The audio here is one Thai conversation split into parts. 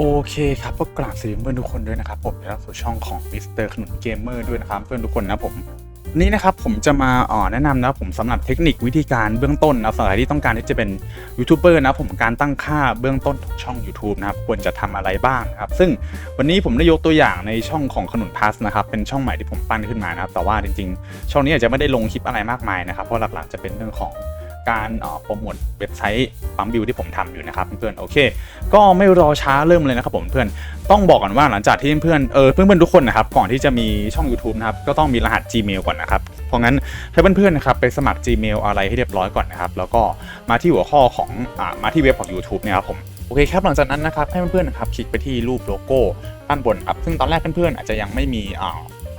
โอเคครับก็กราบสวัสดีเพื่อนทุกคนด้วยนะครับผมและรับสู่ช่องของมิสเตอร์ขนุนเกมเมอร์ด้วยนะครับเพื่อนทุกคนนะผมนี่นะครับผมจะมาอ่อแนะนำนะผมสำหรับเทคนิควิธีการเบื้องต้นนะสำหรับที่ต้องการที่จะเป็นยูทูบเบอร์นะผมการตั้งค่าเบื้องต้นของช่อง YouTube นะครับควรจะทำอะไรบ้างนะครับซึ่งวันนี้ผมได้ยกตัวอย่างในช่องของขนุนพัสนะครับเป็นช่องใหม่ที่ผมปั้นขึ้นมานะครับแต่ว่าจริงๆ ช่องนี้อาจจะไม่ได้ลงคลิปอะไรมากมายนะครับเพราะหลักๆจะเป็นเรื่องของ การโปรโมทเว็บไซต์ปั๊มบิวที่ผมทำอยู่นะครับเพื่อนๆโอเค ก็ไม่รอช้าเริ่มเลยนะครับผมเพื่อนต้องบอกก่อนว่าหลังจากที่เพื่อนเออเพื่อนๆทุกคนนะครับก่อนที่จะมีช่อง YouTube นะครับก็ต้องมีรหัส Gmail ก่อนนะครับเพราะงั้นให้เพื่อนๆนะครับไปสมัคร Gmail อะไรให้เรียบร้อยก่อนนะครับแล้วก็มาที่หัวข้อของอ่ามาที่เว็บของ YouTube เนี่ยครับผมโอเคครับหลังจากนั้นนะครับให้เพื่อนๆนะครับคลิกไปที่รูปโลโก้ด้านบนครับซึ่งตอนแรกเพื่อนๆอาจจะยังไม่มีอ่า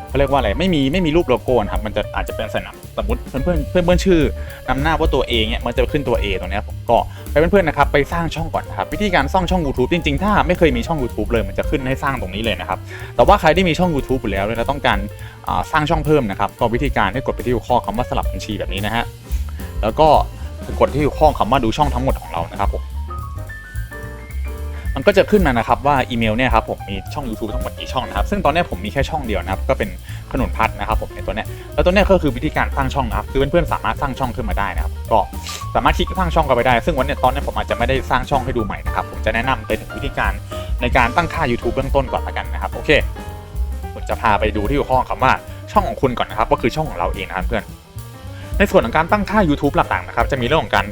เขาเรียกว่าอะไรไม่มีไม่มีรูปโลโก้นะครับมันจะอาจจะเป็นสนับ สมมติเพื่อนเพื่อนเพื่อนเพื่อนชื่อนำหน้าว่าตัว A เนี่ยมันจะขึ้นตัว A ตรงนี้ผมก็ให้เพื่อนๆนะครับไปสร้างช่องก่อนนะครับวิธีการสร้างช่อง YouTube จริงๆ ถ้าไม่เคยมีช่อง YouTube เลยมันจะขึ้นให้สร้างตรงนี้เลยนะครับแต่ว่าใครที่มีช่อง YouTube อยู่แล้วแล้วต้องการสร้างช่องเพิ่มนะครับก็วิธีการให้กดไปที่หัวข้อคำว่าสลับบัญชีแบบนี้นะฮะแล้วก็กดที่หัวข้อคำว่าดูช่องทั้งหมดของเรานะครับผมมันก็จะขึ้นมานะครับว่าอีเมลเนี่ยครับผมมีช่อง YouTube ทั้งหมดกี่ช่องนะครับซึ่งตอนนี้ผมมีแค่ช่องเดียวนะครับก็เป็น ขนุนพัดนะครับผมในตัวเนี้ยแล้วตัวเนี้ยก็คือวิธีการสร้างช่องนะครับคือเพื่อนๆสามารถสร้างช่องขึ้นมาได้นะครับก็สามารถคลิกสร้างช่องกันไปได้ ซึ่งวันเนี้ยตอนนี้ผมอาจจะไม่ได้สร้างช่องให้ดูใหม่นะครับผมจะแนะนำไปถึงวิธีการในการตั้งค่า YouTube เบื้องต้นก่อนละกันนะครับโอเคผมจะพาไปดูที่หัวข้อคำว่าช่องของคุณก่อนนะครับก็คือช่องของเราเองนะครับเพื่อนในส่วนของการตั้งค่า YouTube หลักๆนะครับจะมีเรื่องของการ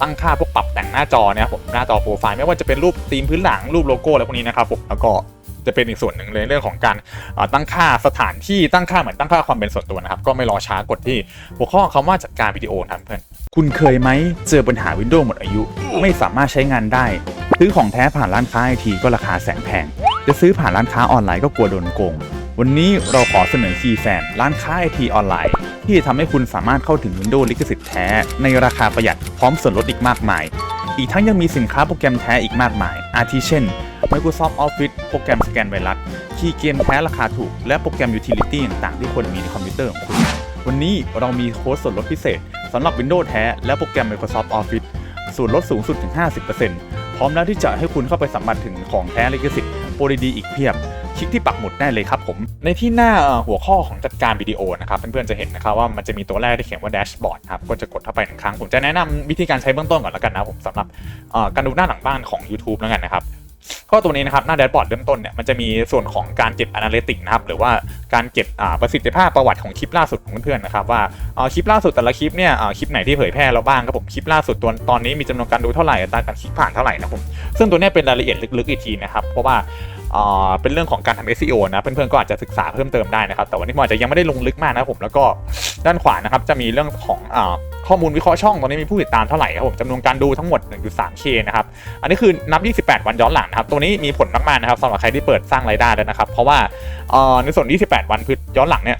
ตั้งค่าพวกปรับแต่งหน้าจอเนี่ยครับผมหน้าจอโปรไฟล์ไม่ว่าจะเป็นรูปธีมพื้นหลังรูปโลโก้อะไรพวกนี้นะครับผมแล้วก็ จะเป็นอีกส่วนหนึ่งเลยเรื่องของการตั้งค่าสถานที่ตั้งค่าเหมือนตั้งค่าความเป็นส่วนตัวนะครับ ก็ไม่รอช้ากดที่หัวข้อคำว่าจัดการวิดีโอครับเพื่อนคุณเคยไหมเจอปัญหา Windows หมดอายุ ไม่สามารถใช้งานได้ซื้อของแท้ผ่านร้านค้าไอทีก็ราคาแสนแพงจะซื้อผ่านร้านค้าออนไลน์ก็กลัวโดนโกงวันนี้เราขอเสนอคีแฟนร้านค้าไอทีออนไลน์ ที่จะทำให้คุณสามารถเข้าถึง Windows ลิขสิทธิ์แท้ ในราคาประหยัดพร้อมส่วนลดอีกมากมาย อีกทั้งยังมีสินค้าโปรแกรมแท้อีกมากมาย อาทิเช่น Microsoft Office โปรแกรมสแกนไวรัส คีย์เกมแท้ราคาถูก และโปรแกรม Utility ต่างๆ ที่ควรมีในคอมพิวเตอร์ของคุณ วันนี้เรามีโค้ดส่วนลดพิเศษสำหรับ Windows แท้และโปรแกรม Microsoft Office ส่วนลดสูงสุดถึง 50%พร้อมแล้วที่จะให้คุณเข้าไปสัมผัสถึงของแท้ลิขสิทธิ์โปรดีๆอีกเพียบคลิกที่ปักหมุดได้เลยครับผม ในที่หน้าหัวข้อของจัดการวิดีโอนะครับเพื่อนๆจะเห็นนะครับว่ามันจะมีตัวแรกที่เขียนว่าแดชบอร์ดครับก็จะกดเข้าไปหนึ่งครั้ง ผมจะแนะนำวิธีการใช้เบื้องต้นก่อนแล้วกันนะผมสำหรับการดูหน้าหลังบ้านของ YouTube แล้วกันนะครับ ก็ตัวนี้นะครับหน้าแดชบอร์ดเริ่มต้นเนี่ยมันจะมีส่วนของการเก็บ Analytics นะครับหรือว่าการเก็บประสิทธิภาพประวัติของคลิปล่าสุดของเพื่อนๆนะครับว่าคลิปล่าสุดแต่ละคลิปเนี่ยคลิปไหนที่เผยแพร่แล้วบ้างครับผมคลิปล่าสุดตัวตอนนี้มีจำนวนการดูเท่าไหร่อัตราการคลิกผ่านเท่าไหร่นะครับผมซึ่งตัวนี้เป็นรายละเอียดลึกๆอีกทีนะครับเพราะว่าเป็นเรื่องของการทำ SEO นะเพื่อนๆก็อาจจะศึกษาเพิ่มเติมได้นะครับแต่วันนี้ผมอาจจะยังไม่ได้ลงลึกมากนะครับผมแล้วก็ด้านขวานะครับจะมีเรื่องของอ ข้อมูลวิเคราะห์ช่องตอนนี้มีผู้ติดตามเท่าไหร่ครับผมจำนวนการดูทั้งหมด 1.3K นะครับ อันนี้คือนับ 28 วันย้อนหลังนะครับ ตัวนี้มีผลมากๆนะครับสำหรับใครที่เปิดสร้างรายได้แล้วนะครับ เพราะว่าในส่วน 28 วันคืย้อนหลังเนี่ย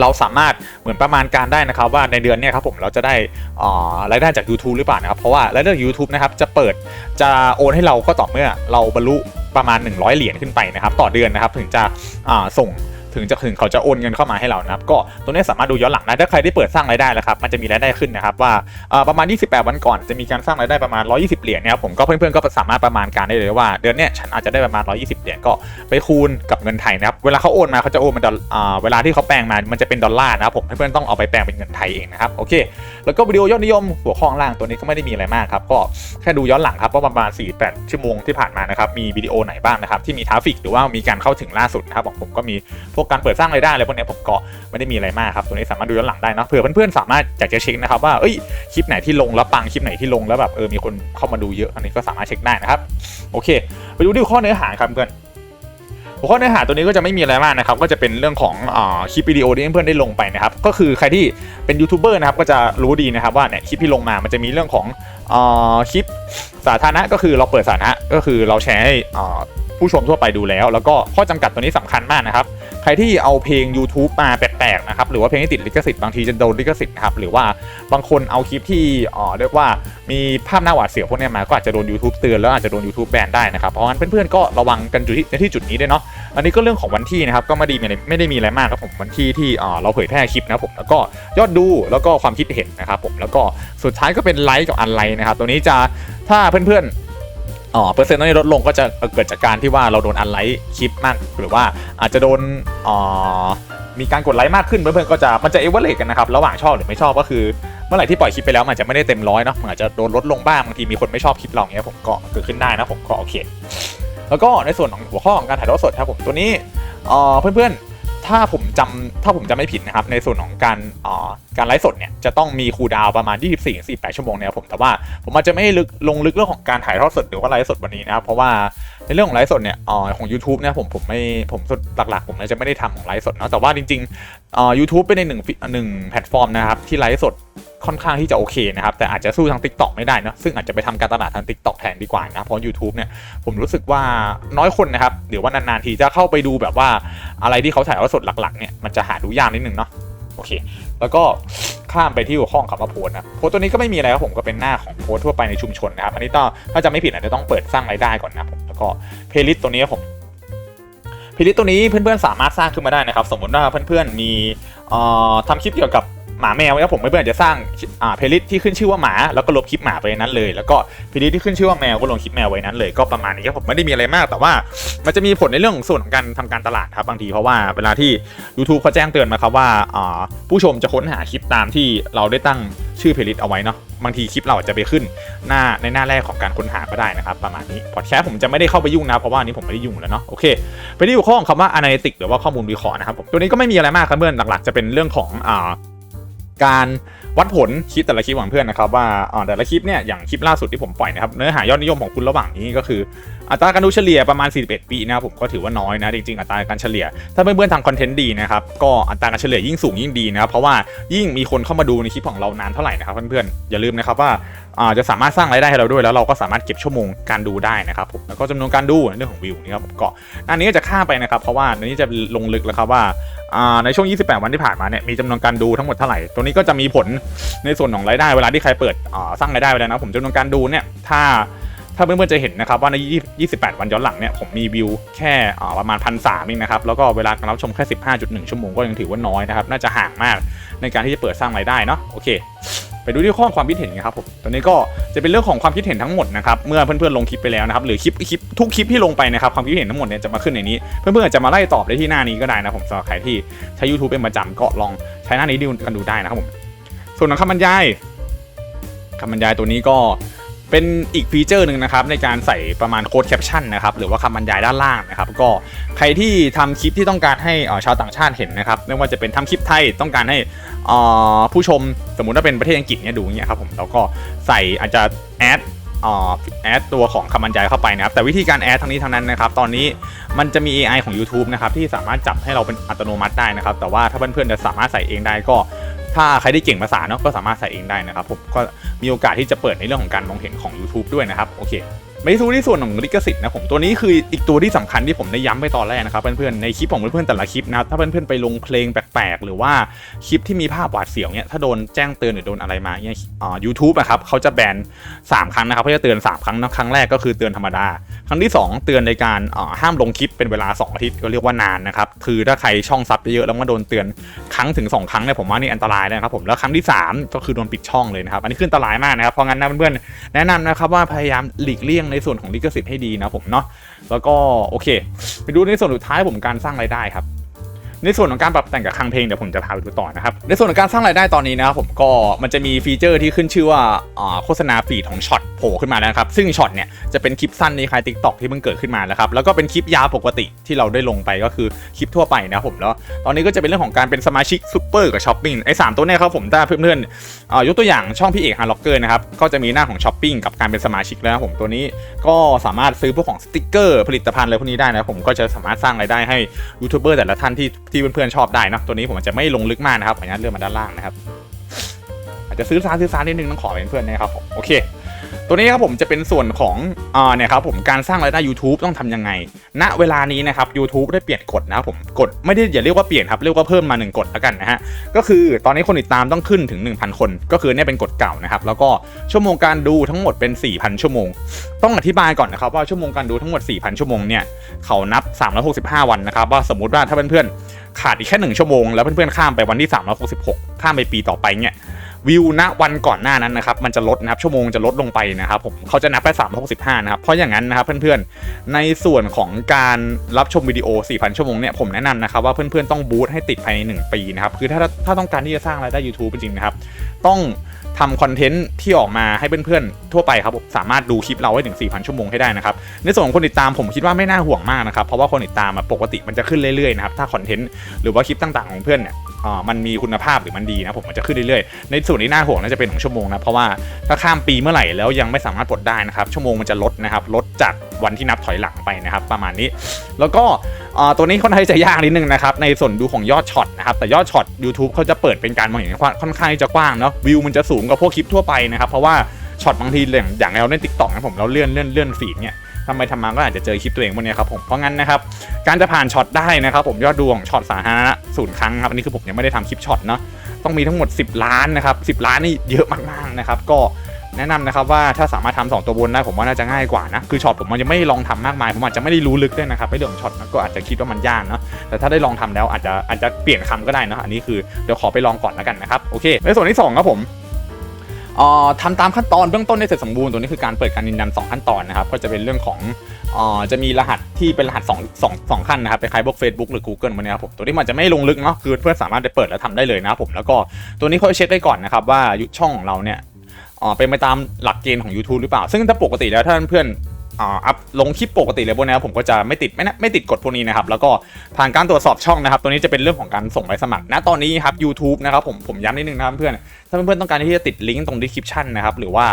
เราสามารถเหมือนประมาณการได้นะครับว่าในเดือนนี้ครับผมเราจะได้รายได้จาก YouTube หรือเปล่านะครับ เพราะว่ารายได้จาก YouTube นะครับจะเปิดจะโอนให้เราก็ต่อเมื่อเราบรรลุประมาณ 100 เหรียญขึ้นไปนะครับ ต่อเดือนนะครับ ถึงจะส่ง ถึงจะถึงเขาจะโอนเงินเข้ามาให้เรานะครับก็ตัวนี้สามารถดูย้อนหลังได้ถ้าใครได้เปิดสร้างรายได้แล้วครับมันจะมีรายได้ขึ้นนะครับว่าประมาณ 28 วันก่อนจะมีการสร้างรายได้ประมาณ 120 เหรียญนะครับผมก็เพื่อนๆก็สามารถประมาณการได้เลยว่าเดือนเนี้ยฉันอาจจะได้ประมาณ 120 เหรียญก็ไปคูณกับเงินไทยนะครับเวลาเขาโอนมาเขาจะโอนเป็นดอลเวลาที่เขาแปลงมามันจะเป็นดอลลาร์นะครับผมเพื่อนๆต้องเอาไปแปลงเป็นเงินไทยเองนะครับโอเคแล้วก็วิดีโอยอดนิยมหัวข้อข้างล่างตัวนี้ก็ไม่ได้มีอะไรมากครับก็แค่ดูย้อนหลังครับว่าประมาณ 48 ชั่วโมงที่ผ่านมานะครับมีวิดีโอไหนบ้างนะครับที่มีทราฟิกหรือว่ามีการเข้าถึงล่าสุดนะครับผมก็มีพวกการเปิดสร้างรายได้อะไรพวกนี้ผมก็ไม่ได้มีอะไรมากครับตัวนี้สามารถดูย้อนหลังได้นะเผื่อเพื่อนๆสามารถอยากจะเช็คนะครับว่าเอ้ยคลิปไหนที่ลงแล้วปังคลิปไหนที่ลงแล้วแบบเออมีคนเข้ามาดูเยอะอันนี้ก็สามารถเช็คได้นะครับโอเค ไปดูที่ข้อเนื้อหาครับเพื่อนหัวข้อเนื้อหาตัวนี้ก็จะไม่มีอะไรมากนะครับ ก็จะเป็นเรื่องของอคลิปวิดีโอที่เพื่อนได้ลงไปนะครับ ก็คือใครที่เป็นยูทูบเบอร์นะครับ ก็จะรู้ดีนะครับว่าเนี่ยคลิปที่ลงมา มันจะมีเรื่องของอคลิปสาธารณะก็คือเราเปิดสาธารณะก็คือเราแชร์ให้ผู้ชมทั่วไปดูแล้ว แล้วก็ข้อจำกัดตัวนี้สำคัญมากนะครับ ใครที่เอาเพลง YouTube มาแปลกๆนะครับหรือว่าเพลงที่ติดลิขสิทธิ์บางทีจะโดนลิขสิทธิ์นะครับหรือว่าบางคนเอาคลิปที่อ่าเรียกว่ามีภาพหน้าหวาดเสียวพวกนี้มาก็อาจจะโดน YouTube เตือนแล้วอาจจะโดน YouTube แบนได้นะครับเพราะงั้นเพื่อนๆก็ระวังกันอยู่ที่ในที่จุดนี้ด้วยเนาะอันนี้ก็เรื่องของวันที่นะครับก็ไม่ได้มีไรไม่ได้มีอะไรมากครับผมวันที่ที่เราเผยแพร่คลิปนะผมแล้วก็ยอดดูแล้วก็ความคิดเห็นนะครับผมแล้วก็สุดท้ายก็เป็นไลค์กับอันไลค์นะครับตัวนี้จะถ้าเพื่อนๆ อ๋อเปอร์เซ็นต์ตรงนี้ลดลงก็จะเกิดจากการที่ว่าเราโดนอันไลค์คลิปมาก หรือว่าอาจจะโดนอ๋อมีการกดไลค์มากขึ้นเพื่อนๆก็จะมันจะเอเวอร์เรกันนะครับระหว่างชอบหรือไม่ชอบก็คือ เมื่อไหร่ที่ปล่อยคลิปไปแล้วมันจะไม่ได้เต็มร้อยเนาะมันอาจจะโดนลดลงบ้างบางทีมีคนไม่ชอบคลิปเราเงี้ยผมก็เกิดขึ้นได้นะผมก็โอเค แล้วก็ในส่วนของหัวข้อของการถ่ายทอดสดครับผมตัวนี้อ่อเพื่อนๆ ถ้าผมจำถ้าผมจำไม่ผิดนะครับ ในส่วนของการอ่อการไลฟ์สดเนี่ยจะต้องมีคูดาวประมาณ 24-48 ชั่วโมงเนี่ยครับผมแต่ว่าผมอาจจะไม่ลึกลงลึกเรื่องของการถ่ายทอดสดหรือว่าไลฟ์สดวันนี้นะครับเพราะว่า เรื่องของไลฟ์สดเนี่ยออของ YouTube เนี่ยผมผมไม่ผมหลักๆ ผมจะไม่ได้ทำของไลฟ์สดเนาะแต่ว่าจริงๆอ่อ YouTube เป็นในหนึ่งหนึ่งแพลตฟอร์มนะครับที่ไลฟ์สดค่อนข้างที่จะโอเคนะครับ แต่อาจจะสู้ทาง Tik t o อกไม่ได้นะซึ่งอาจจะไปทำการตลาดทาง Tik t o อกแทนดีกว่านะเพราะ YouTube เนี่ยผมรู้สึกว่าน้อยคนนะครับหรือว่านานๆทีจะเข้าไปดูแบบว่าอะไรที่เขาถ่ายทอดสดหลักๆเนี่ยมันจะหาดูยากนิดนึงเนาะโอเค แล้วก็ข้ามไปที่หัวข้องคำว่าโพสนะโพสต์ตัวนี้ก็ไม่มีอะไรครับผมก็เป็นหน้าของโพสต์ทั่วไปในชุมชนนะครับ อันนี้ต้องถ้าจะไม่ผิดอาจจะต้องเปิดสร้างรายได้ก่อนนะผม แล้วก็เพลย์ลิสต์ตัวนี้ผมเพลย์ลิสต์ตัวนี้เพื่อนๆสามารถสร้างขึ้นมาได้นะครับ สมมติว่าเพื่อนๆมีทำคลิปเกี่ยวกับ หมาแมวเนี่ยผมไม่เพื่อนจะสร้างอ่าเพลิสที่ขึ้นชื่อว่าหมาแล้วก็ลบคลิปหมาไปนั้นเลย แล้วก็เพลิสที่ขึ้นชื่อว่าแมวก็ลงคลิปแมวไว้นั้นเลยก็ประมาณนี้ครับผมไม่ได้มีอะไรมาก แต่ว่ามันจะมีผลในเรื่องของส่วนของการทำการตลาดครับบางทีเพราะว่าเวลาที่ YouTube เขาแจ้งเตือนมาครับว่าอ่าผู้ชมจะค้นหาคลิปตามที่เราได้ตั้งชื่อเพลิสเอาไว้เนาะบางทีคลิปเราอาจจะไปขึ้นหน้าในหน้าแรกของการค้นหาก็ได้นะครับประมาณนี้พอดแคสต์ผมจะไม่ได้เข้าไปยุ่งนะเพราะว่าอันนี้ผมไม่ได้ยุ่งแล้วเนาะโอเคไปที่หัวข้อของคำว่า analytic หรือว่าข้อมูลวิเคราะห์นะครับผมตัวนี้ก็ไม่มีอะไรมากครับเพื่อนหลักๆจะเป็นเรื่องของอ่า การวัดผลคลิปแต่ละคลิปของเพื่อนนะครับว่าอ่าแต่ละคลิปเนี่ยอย่างคลิปล่าสุดที่ผมปล่อยนะครับเนื้อหายอดนิยมของคุณระหว่างนี้ก็คืออัตราการดูเฉลี่ยประมาณ 41 ปีนะครับผมก็ถือว่าน้อยนะจริงๆอัตราการเฉลี่ย ถ้าเพื่อนๆทำคอนเทนต์ดีนะครับก็อัตราการเฉลี่ยยิ่งสูงยิ่งดีนะครับเพราะว่ายิ่งมีคนเข้ามาดูในคลิปของเรานานเท่าไหร่นะครับเพื่อนๆอย่าลืมนะครับว่าจะสามารถสร้างรายได้ให้เราด้วยแล้วเราก็สามารถเก็บชั่วโมงการดูได้นะครับผมแล้วก็จำนวนการดูในเรื่องของวิวนี่ครับผมก็อันนี้ก็จะข้ามไปนะครับเพราะว่าอันนี้จะลงลึกแล้วครับว่าในช่วง 28 วันที่ผ่านมาเนี่ยมีจำนวนการดูทั้งหมดเท่าไหร่ตรงนี้ก็จะมีผลในส่วนของรายได้เวลาที่ใครเปิดสร้างรายได้ไปแล้วนะผมจำนวนการดูเนี่ยถ้า ถ้าเพื่อนๆจะเห็นนะครับว่าใน 28 วันย้อนหลังเนี่ยผมมีวิวแค่ประมาณพันสามเองนะครับแล้วก็เวลาการรับชมแค่ 15.1 ชั่วโมงก็ยังถือว่าน้อยนะครับน่าจะห่างมากในการที่จะเปิดสร้างรายได้เนาะโอเคไปดูที่ข้อความคิดเห็นกันครับผมตอนนี้ก็จะเป็นเรื่องของความคิดเห็นทั้งหมดนะครับ เมื่อเพื่อนๆลงคลิปไปแล้วนะครับ หรือคลิปคลิปทุกคลิปที่ลงไปนะครับ ความคิดเห็นทั้งหมดเนี่ยจะมาขึ้นในนี้ เพื่อนๆอาจจะมาไล่ตอบได้ที่หน้านี้ก็ได้นะผมสำหรับใครที่ใช้ YouTube เป็นประจำก็ลองใช้หน้านี้ดูกันดูได้นะครับผม ส่วนของคำบรรยายคำบรรยายตัวนี้ก็ เป็นอีกฟีเจอร์หนึ่งนะครับในการใส่ประมาณโค้ดแคปชั่นนะครับหรือว่าคำบรรยายด้านล่างนะครับก็ใครที่ทำคลิปที่ต้องการให้ชาวต่างชาติเห็นนะครับไม่ว่าจะเป็นทำคลิปไทยต้องการให้ผู้ชมสมมุติว่าเป็นประเทศอังกฤษเนี่ยดูอย่างเงี้ยครับผมเราก็ใส่อาจจะแอดแอดตัวของคำบรรยายเข้าไปนะครับแต่วิธีการแอดทั้งนี้ทั้งนั้นนะครับตอนนี้มันจะมี AI ของ YouTube นะครับที่สามารถจับให้เราเป็นอัตโนมัติได้นะครับแต่ว่าถ้าเพื่อนๆจะสามารถใส่เองได้ก็ ถ้าใครได้เก่งภาษาเนาะก็สามารถใส่เองได้นะครับผมก็มีโอกาสที่จะเปิดในเรื่องของการมองเห็นของ YouTube ด้วยนะครับโอเค ไม่สู้ที่ส่วนของลิขสิทธิ์นะผมตัวนี้คืออีกตัวที่สำคัญที่ผมได้ย้ำไปตอนแรกนะครับเพื่อนๆในคลิปของเพื่อนๆแต่ละคลิปนะถ้าเพื่อนๆไปลงเพลงแปลกๆ หรือว่าคลิปที่มีภาพหวาดเสียวเนี่ยถ้าโดนแจ้งเตือนหรือโดนอะไรมาเนี่ยอ่า YouTube อะครับเขาจะแบน3 ครั้งนะครับเขาจะเตือน 3 ครั้งนะครั้งแรกก็คือเตือนธรรมดา ครั้งที่ 2 เตือนในการอ่าห้ามลงคลิปเป็นเวลา 2 อาทิตย์ก็เรียกว่านานนะครับคือถ้าใครช่องซับเยอะแล้วก็โดนเตือนครั้งถึง 2 ครั้งเนี่ยผมว่านี่อันตรายเลยนะครับผมแล้วครั้งที่ 3 ก็คือโดนปิดช่องเลยนะครับอันนี้คืออันตรายมากนะครับเพราะงั้นนะเพื่อนๆแนะนำนะครับว่าพยายามหลีกเลี่ยงในส่วนของลิขสิทธิ์ให้ดีนะผมเนาะแล้วก็โอเค ไปดูในส่วนสุดท้ายผมการสร้างรายได้ครับ ในส่วนของการปรับแต่งกับคลังเพลงเดี๋ยวผมจะพาไปดูต่อนะครับในส่วนของการสร้างรายได้ตอนนี้นะครับผมก็มันจะมีฟีเจอร์ที่ขึ้นชื่อว่าโฆษณาฟีดของช็อตโผล่ขึ้นมาแล้วนะครับซึ่งช็อตเนี่ยจะเป็นคลิปสั้นในคลายทิกตอกที่เพิ่งเกิดขึ้นมาแล้วครับแล้วก็เป็นคลิปยาวปกติที่เราได้ลงไปก็คือคลิปทั่วไปนะผมแล้วตอนนี้ก็จะเป็นเรื่องของการเป็นสมาชิกซูเปอร์กับช้อปปิ้งไอ้สามตัวเนี่ยครับผมถ้าเพื่อนๆอ่ายกตัวอย่างช่องพี่เอกฮาร์ล็อกเกอร์นะครับก็จะมีหน้าของช้อปปิ้งกับการเป็นสมาชิกแล้วผมตัวนี้ก็สามารถซื้อพวกของสติกเกอร์ผลิตภัณฑ์อะไรพวกนี้ได้นะผมก็จะสามารถสร้างรายได้ให้ยูทูบเบอร์แต่ละท่านที่ที่เพื่อนๆชอบได้นะตัวนี้ผมอาจจะไม่ลงลึกมากนะครับขออนุญาตเลื่อนมาด้านล่างนะครับ อาจจะซื้อซ้าซื้อซานิดนึงต้องขอเป็นเพื่อนนะครับโอเค ตัวนี้ครับผมจะเป็นส่วนของอ่าเนี่ยครับผมการสร้างรายได้ YouTube ต้องทำยังไง ณเวลานี้นะครับ YouTube ได้เปลี่ยนกฎนะครับผมกฎไม่ได้อย่าเรียกว่าเปลี่ยนครับเรียกว่าเพิ่มมา1กฎแล้วกันนะฮะก็คือตอนนี้คนติดตามต้องขึ้นถึง 1,000 คน ก็คือเนี่ยเป็นกฎเก่านะครับแล้วก็ชั่วโมงการดูทั้งหมดเป็น 4,000 ชั่วโมง ต้องอธิบายก่อนนะครับว่าชั่วโมงการดูทั้งหมด 4,000 ชั่วโมงเนี่ยเขานับ 365 วันนะครับว่าสมมติว่าถ้าเพื่อนๆขาดอีกแค่1ชั่วโมงแล้วเพื่อนๆข้ามไปวันที่366ข้ามไปปีต่อไปเนี่ย วิวณวันก่อนหน้านั้นนะครับมันจะลดนะครับชั่วโมงจะลดลงไปนะครับผมเขาจะนับไป365นะครับเพราะอย่างนั้นนะครับเพื่อนๆในส่วนของการรับชมวิดีโอ 4,000 ชั่วโมงเนี่ยผมแนะนำนะครับว่าเพื่อนๆต้องบูตให้ติดภายใน 1 ปีนะครับคือถ้าถ้าต้องการที่จะสร้างรายได้ YouTube จริงๆนะครับต้องทำคอนเทนต์ที่ออกมาให้เพื่อนๆทั่วไปครับสามารถดูคลิปเราให้ถึง 4,000 ชั่วโมงให้ได้นะครับในส่วนของคนติดตามผมคิดว่าไม่น่าห่วงมากนะครับเพราะว่าคนติดตามปกติมันจะขึ้นเรื่อยๆนะครับถ้าคอนเทนต์หรือว่าคลิปต่างๆของเพื่อนเนี่ย มันมีคุณภาพหรือมันดีนะผมมันจะขึ้นเรื่อยๆ ในส่วนที่น่าห่วงน่าจะเป็นของชั่วโมงนะเพราะว่าถ้าข้ามปีเมื่อไหร่แล้วยังไม่สามารถปลดได้นะครับชั่วโมงมันจะลดนะครับลดจากวันที่นับถอยหลังไปนะครับประมาณนี้ แล้วก็ตัวนี้ค่อนข้างจะยากนิดนึงนะครับในส่วนดูของยอดช็อตนะครับแต่ยอดช็อต YouTube เขาจะเปิดเป็นการมองเห็นค่อนข้างจะกว้างเนาะวิวมันจะสูงกว่าพวกคลิปทั่วไปนะครับเพราะว่าช็อตบางทีอย่างอย่างเราเล่นติ๊กต็อกนะผมเราเลื่อนเลื่อนเลื่อนฟีดเนี่ยทำไปทำมาก็อาจจะเจอคลิปตัวเองพวกนี้ครับผมเพราะงั้นนะครับการจะผ่านช็อตได้นะครับผมยอดดูของช็อตสาธารณะ ศูนย์ครั้งครับอันนี้คือผมยังไม่ได้ทำคลิปช็อตเนาะต้องมีทั้งหมด 10 ล้านนะครับ10 ล้านนี่เยอะมากๆนะครับก็แนะนำนะครับว่าถ้าสามารถทำสองตัวบนได้ผมว่าน่าจะง่ายกว่านะ คือช็อตผมมันยังไม่ลองทำมากมาย ผมอาจจะไม่ได้รู้ลึกด้วยนะครับไอเรื่องของช็อตนะก็อาจจะคิดว่ามันยากเนาะแต่ถ้าได้ลองทำแล้วอาจจะอาจจะเปลี่ยนคำก็ได้นะอันนี้คือเดี๋ยวขอไปลองก่อนแล้วกันนะครับโอเคในส่วนที่สองครับผม ทำตามขั้นตอนเบื้องต้นได้เสร็จสมบูรณ์ตัวนี้คือการเปิดการยืนยันสองขั้นตอนนะครับก็จะเป็นเรื่องของออจะมีรหัสที่เป็นรหัสสองสองสองขั้นนะครับไปคล้ายพวก Facebook หรือ Google มันเนี่ยครับผมตัวนี้มันจะไม่ลงลึกเนาะคือเพื่อนสามารถไปเปิดแล้วทำได้เลยนะครับผมแล้วก็ตัวนี้เขาเช็คได้ก่อนนะครับว่าช่องของเราเนี่ยเอ่อเป็นไปตามหลักเกณฑ์ของ YouTube หรือเปล่า ซึ่งถ้าปกติแล้วถ้าเพื่อน อัพลงคลิปปกติเลยพวกนี้ผมก็จะไม่ติดไม่นะไม่ติดกฎพวกนี้นะครับ แล้วก็ผ่านการตรวจสอบช่องนะครับ ตัวนี้จะเป็นเรื่องของการส่งใบสมัครณตอนนี้ครับ YouTube นะครับผมผมย้ำนิดนึงนะครับเพื่อนถ้าเพื่อนๆต้องการที่จะติดลิงก์ตรง description นะครับหรือว่า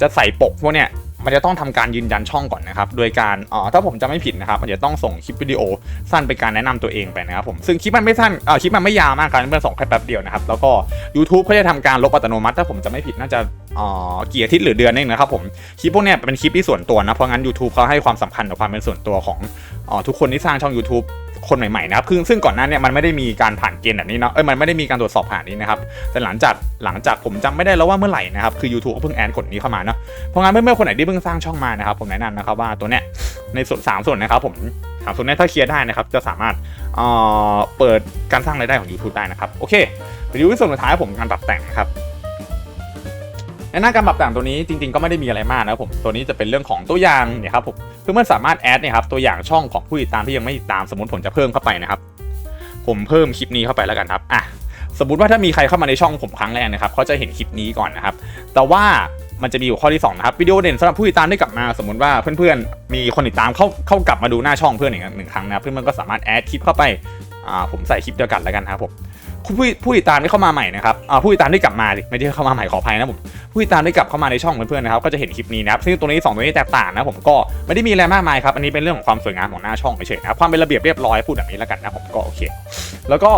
จะใส่ปกพวกเนี้ยมันจะต้องทำการยืนยันช่องก่อนนะครับ โดยการอ่อถ้าผมจะไม่ผิดนะครับ มันจะต้องส่งคลิปวิดีโอสั้นเป็นการแนะนำตัวเองไปนะครับผม ซึ่งคลิปมันไม่สั้นอ่อคลิปมันไม่ยาวมากการเพื่อนส่งแค่แป๊บเดียวนะครับ แล้วก็ YouTube เขาจะทำการลบอัตโนมัติ ถ้าผมจะไม่ผิดน่าจะ กี่อาทิตย์หรือเดือนเองนะครับผมคลิปพวกนี้เป็นคลิปที่ส่วนตัวนะเพราะงั้น YouTube เขาให้ความสำคัญกับความเป็นส่วนตัวของอทุกคนที่สร้างช่อง YouTube คนใหม่ๆนะครับคือซึ่งก่อนหน้าเนี้มันไม่ได้มีการผ่านเกณฑ์แบบนี้เนาะเอ้ยมันไม่ได้มีการตรวจสอบผ่านนี้นะครับแต่หลังจากหลังจากผมจำไม่ได้แล้วว่าเมื่อไหร่นะครับคือ YouTube ก็เพิ่งแอนกฎนี้เข้ามาเนาะเพราะงั้นเพื่อๆคนไหนที่เพิ่งสร้างช่องมานะครับผมแนะนำนะครับว่าตัวเนี้ยในส่วนสามส่วนนะครับผมสามส่วนนี้ถ้าเคลียร์ได้นะครับจะสามารถเอ่อเปิดการสร้างรายได้ของ YouTube ได้นะครับโอเคไปดูที่ส่วนสุดท้ายผมการปรับแต่งนะครับ ในหน้าการปรับแต่งตัวนี้จริงๆก็ไม่ได้มีอะไรมากนะผมตัวนี้จะเป็นเรื่องของตัวอย่างเนี่ยครับผมเพื่อนสามารถแอดเนี่ยครับตัวอย่างช่องของผู้ติดตามที่ยังไม่ติดตามสมมติผมจะเพิ่มเข้าไปนะครับ ผมเพิ่มคลิปนี้เข้าไปแล้วกันครับอะสมมติว่าถ้ามีใครเข้ามาในช่องผมครั้งแรกนะครับเขาจะเห็นคลิปนี้ก่อนนะครับ แต่ว่ามันจะมีอยู่ข้อที่สองนะครับวิดีโอเด่นสำหรับผู้ติดตามได้กลับมา สมมติว่าเพื่อนๆมีคนติดตามเข้าเข้ากลับมาดูหน้าช่องเพื่อนอีกหนึ่งครั้งนะเพื่อนๆก็สามารถแอดคลิปเข้าไปอ่าผมใส่คลิปเดียวกันแล้วกันนะครับผม ผู้ผู้ติดตามที่เข้ามาใหม่นะครับอ่าผู้ติดตามที่กลับมาดิไม่ได้เข้ามาใหม่ขออภัยนะผมผู้ติดตามได้กลับเข้ามาในช่องเพื่อนๆนะครับก็จะเห็นคลิปนี้นะครับซึ่งตัวนี้สองตัวนี้แตกต่างนะผมก็ไม่ได้มีอะไรมากมายครับอันนี้เป็นเรื่องของความสวยงามของหน้าช่องเฉยๆนะครับความเป็นระเบียบเรียบร้อยพูดแบบนี้แล้วกันนะผมก็โอเค แล้วก็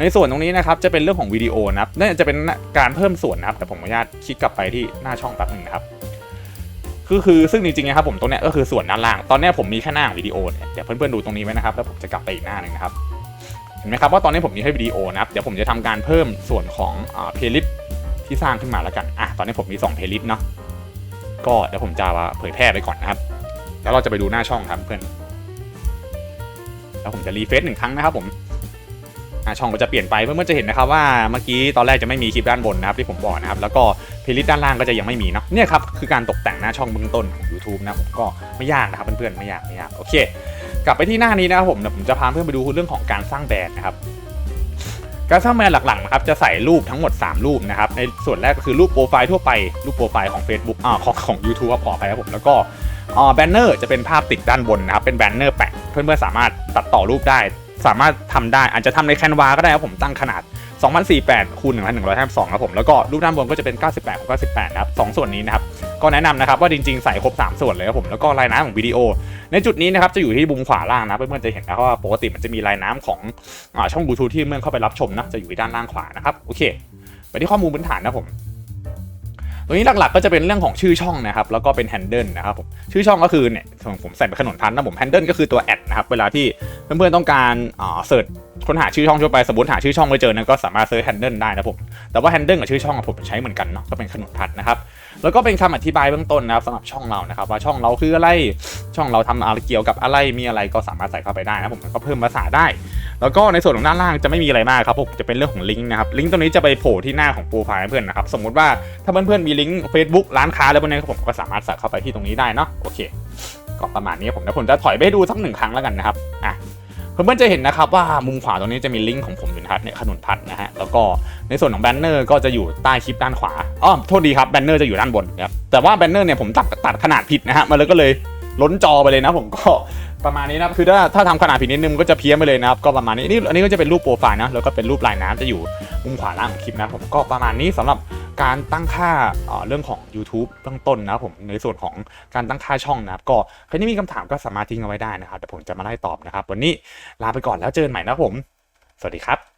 ในส่วนตรงนี้นะครับจะเป็นเรื่องของวิดีโอนะครับนั่นจะเป็นการเพิ่มส่วนนะครับแต่ผมขออนุญาตคลิกกลับไปที่หน้าช่องแป๊บหนึงนะครับคือคือซึ่งจริงๆนะครับผมตรงเนี้ยก็คือส่วนด้านล่างตอนเนี้ยผมมีแค่หน้าวิดีโอเนี่ยเดี๋ยวเพื่อนๆดูตรงนี้ไว้นะครับแล้วผมจะกลับไปอีกหน้านึงนะครับ ห็นไหมครับว่าตอนนี้ผมมีให้วิดีโอนะครับเดี๋ยวผมจะทำการเพิ่มส่วนของเพลย์ลิสต์ที่สร้างขึ้นมาแล้วกันอะตอนนี้ผมมี2เพลย์ลิสต์เนาะก็เดี๋ยวผมจะเผยแพร่ไปก่อนนะครับแล้วเราจะไปดูหน้าช่องครับเพื่อนแล้วผมจะรีเฟซหนึ่งครั้งนะครับผมหน้าช่องก็จะเปลี่ยนไปเพื่อนๆจะเห็นนะครับว่าเมื่อกี้ตอนแรกจะไม่มีคลิปด้านบนนะครับที่ผมบอกนะครับแล้วก็เพลย์ลิสต์ด้านล่างก็จะยังไม่มีเนาะเนี่ยครับคือการตกแต่งหน้าช่องเบื้องต้นของ YouTube นะผมก็ไม่ยากนะครับเพื่อนๆไม่ยากไม่ยากโอเค กลับไปที่หน้านี้นะครับผมเดี๋ยวผมจะพาเพื่อนไปดูเรื่องของการสร้างแบรนด์นะครับการสร้างแบรนด์หลักๆนะครับจะใส่รูปทั้งหมด 3 รูปนะครับในส่วนแรกก็คือรูปโปรไฟล์ทั่วไปรูปโปรไฟล์ของ Facebook อ่าของของ YouTube ครับขอไปครับผมแล้วก็อ่าแบนเนอร์จะเป็นภาพติดด้านบนนะครับเป็นแบนเนอร์แปะเพื่อนๆสามารถตัดต่อรูปได้ สามารถทำได้อาจจะทำในแคนวาก็ได้ครับผมตั้งขนาด 2048คูณ1152ครับผมแล้วก็รูปด้านบนก็จะเป็น 98คูณ98นะครับสองส่วนนี้นะครับก็แนะนำนะครับว่าจริงๆใส่ครบ 3 ส่วนเลยครับผมแล้วก็ลายน้ำของวิดีโอ ในจุดนี้นะครับจะอยู่ที่มุมขวาล่างนะเพื่อนๆจะเห็นนะว่าปกติมันจะมีลายน้ำของอช่องบลูทูธที่เพื่อนเข้าไปรับชมนะจะอยู่ที่ด้านล่างขวานะครับโอเค ไปที่ข้อมูลพื้นฐานนะผม ตรงนี้หลักๆก็จะเป็นเรื่องของชื่อช่องนะครับ แล้วก็เป็นแฮนเดิลนะครับผมชื่อช่องก็คือเนี่ยผมใส่เป็นขนมพันนะผมแฮนเดิลก็คือตัวแอดนะครับเวลาที่เพื่อนๆต้องการเสิร์ชค้นหาชื่อช่องทั่วไปสมมติหาชื่อช่องไม่เจอนะก็สามารถเซิร์ชแฮนเดิลได้นะผมแต่ว่าแฮนเดิลกับชื่อช่องผมใช้เหมือนกันเนาะก็เป็นขนมพันนะครับแล้วก็เป็นคำอธิบายเบื้องต้นนะครับสำหรับช่องเรานะครับ ว่าช่องเราคืออะไรช่องเราทำอะไรเกี่ยวกับอะไรมีอะไรก็สามารถใส่เข้าไปได้นะผมก็เพิ่มภาษาได้ แล้วก็ในส่วนของด้านล่างจะไม่มีอะไรมากครับผมจะเป็นเรื่องของลิงก์นะครับลิงก์ตรงนี้จะไปโผล่ที่หน้าของโปรไฟล์เพื่อนนะครับสมมุติว่าถ้าเพื่อนๆมีลิงก์ Facebook ร้านค้าอะไรพวกนี้ครับผมก็สามารถใส่เข้าไปที่ตรงนี้ได้เนาะโอเคก็ประมาณนี้ผมเดี๋ยวผมจะถอยไปดูสักหนึ่งครั้งแล้วกันนะครับอะเพื่อนๆจะเห็นนะครับว่ามุมขวาตรงนี้จะมีลิงก์ของผมอยู่นะครับเนี่ยขนุนพัฒน์นะฮะแล้วก็ในส่วนของแบนเนอร์ก็จะอยู่ใต้คลิปด้านขวาอ๋อโทษดีครับแบนเนอร์จะอยู่ด้านบนครับแต่ว่าแบนเนอร์เนี่ยผมตัดตัดขนาดผิดนะฮะมันเลยก็เลยล้นจอไปเลยนะผมก็ ประมาณนี้นะครับคือถ้าถ้าทำขนาดผิดนิดนึงก็จะเพี้ยนไปเลยนะครับก็ประมาณนี้นี่อันนี้ก็จะเป็นรูปโปรไฟล์นะแล้วก็เป็นรูปลายน้ำจะอยู่มุมขวาล่างของคลิปนะผมก็ประมาณนี้สำหรับการตั้งค่าเรื่องของ YouTube เบื้องต้นนะครับผมในส่วนของการตั้งค่าช่องนะครับก็ใครที่มีคำถามก็สามารถทิ้งเอาไว้ได้นะครับเดี๋ยวผมจะมาไล่ตอบนะครับ วันนี้ลาไปก่อนแล้วเจอกันใหม่นะผม สวัสดีครับ